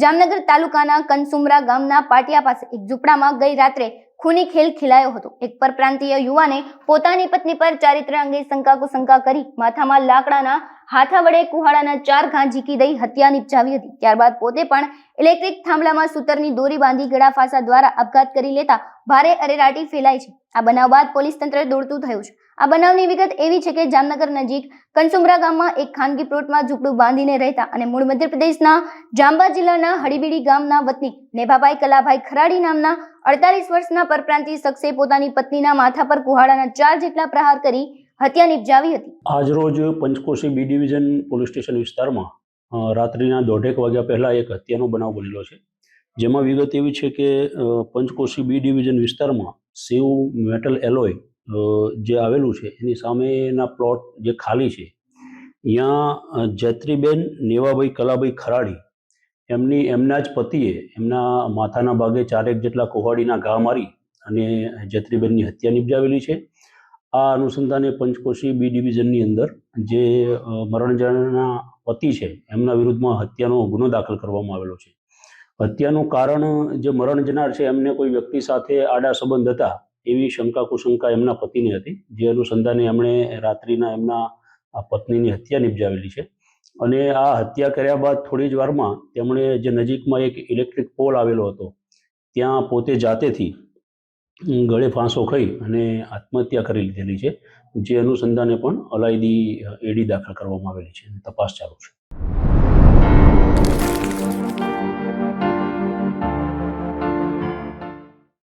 જામનગર તાલુકાના કનસુમરા ગામના પાટિયા પાસે એક ઝૂંપડામાં ગઈ રાત્રે ખૂની ખેલ ખેલાયો હતો. એક પરપ્રાંતીય યુવાને પોતાની પત્ની પર ચારિત્ર અંગે શંકા કુશંકા કરી માથામાં લાકડાના હાથા વડે કુહાડાના ચાર ઘા ઝીકી દઈ હત્યા નિપજાવી હતી. ત્યારબાદ પોતે પણ ઇલેક્ટ્રિક થાંભલામાં સૂતરની દોરી બાંધી ગળા ફાંસા દ્વારા આપઘાત કરી લેતા ભારે અરેરાટી ફેલાઈ છે. આ બનાવ બાદ પોલીસ તંત્ર દોડતું થયું છે. આ બનાવની વિગત એવી છે કે જામનગર નજીક કનસુમરા ગામમાં એક ખાનગી પ્લોટમાં ઝૂંપડું બાંધીને રહેતા અને મૂળ મધ્યપ્રદેશના જાંબા જિલ્લાના હડીબીડી ગામના વતની નેભાભાઈ કલાભાઈ ખરાડી નામના અડતાલીસ વર્ષના પરપ્રાંતીય શખ્સે પોતાની પત્નીના માથા પર કુહાડાના ચાર જેટલા પ્રહાર કરી હત્યા નિપજાવી હતી. આજરોજ Panchkoshi B division police station વિસ્તારમાં રાત્રિના દોઢેક વાગ્યા પહેલાં એક હત્યાનો બનાવ બનેલો છે. જેમાં વિગત એવી છે કે પંચકોશી બી ડિવિઝન વિસ્તારમાં શિવ મેટલ એલોય જે આવેલું છે એની સામેના પ્લોટ જે ખાલી છે ત્યાં અ, જૈત્રીબેન નેવાભાઈ કલાભાઈ ખરાડી એમની એમના જ પતિએ એમના માથાના ભાગે ચારેક જેટલા કોહાડીના ઘા મારી અને જૈત્રીબેનની હત્યા નિપજાવેલી છે. આ અનુસંધાને પંચકોશી બી ડિવિઝનની અંદર જે મરણજના પતિ છે એમના વિરુદ્ધમાં હત્યાનો ગુનો દાખલ કરવામાં આવેલો છે. હત્યાનું કારણ જે મરણ જનાર છે એમને કોઈ વ્યક્તિ સાથે આડા સંબંધ હતા એવી શંકા કુશંકા એમના પતિની હતી. જે અનુસંધાને એમણે રાત્રિના એમના પત્નીની હત્યા નિપજાવેલી છે. અને આ હત્યા કર્યા બાદ થોડી જ વારમાં તેમણે જે નજીકમાં એક ઇલેક્ટ્રિક પોલ આવેલો હતો, ત્યાં પોતે જાતેથી ગળે ફાંસો ખાઈ અને આત્મહત્યા કરી લીધેલી છે. જે અનુસંધાને પણ અલાયદી એડી દાખલ કરવામાં આવેલી છે તપાસ ચાલુ છે.